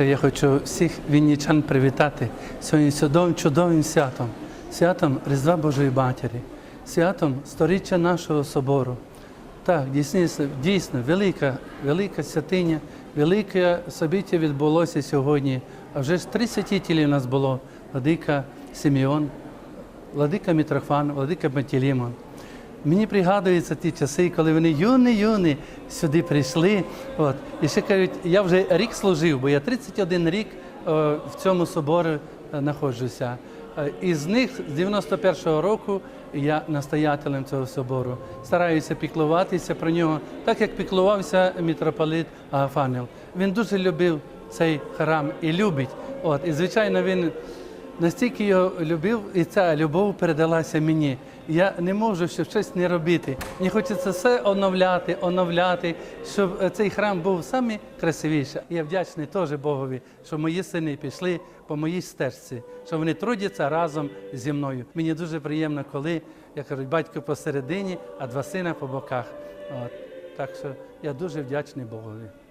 Я хочу всіх віннічан привітати сьогодні чудовим, чудовим святом, святом Різдва Божої Матері, святом сторіччя нашого собору. Так, дійсно, дійсно велика, велика святиня, велике собиття відбулося сьогодні. А вже ж три святителі у нас було: Владика Симеон, Владика Мітрофан, Владика Пантелеймон. Мені пригадуються ті часи, коли вони юні-юні сюди прийшли. От. І ще кажуть, я вже рік служив, бо я 31 рік е, в цьому соборі е, знаходжуся. Е, І з них з 91-го року я настоятелем цього собору. Стараюся піклуватися про нього, так як піклувався митрополит Агафанел. Він дуже любив цей храм і любить. От. І звичайно, він настільки його любив, і ця любов передалася мені. Я не можу щоб щось не робити. Мені хочеться все оновляти, оновляти, щоб е, цей храм був самий красивіший. Я вдячний теж Богові, що мої сини пішли по моїй стежці, що вони трудяться разом зі мною. Мені дуже приємно, коли я кажу, батько посередині, а два сина по боках. От. Так що я дуже вдячний Богові.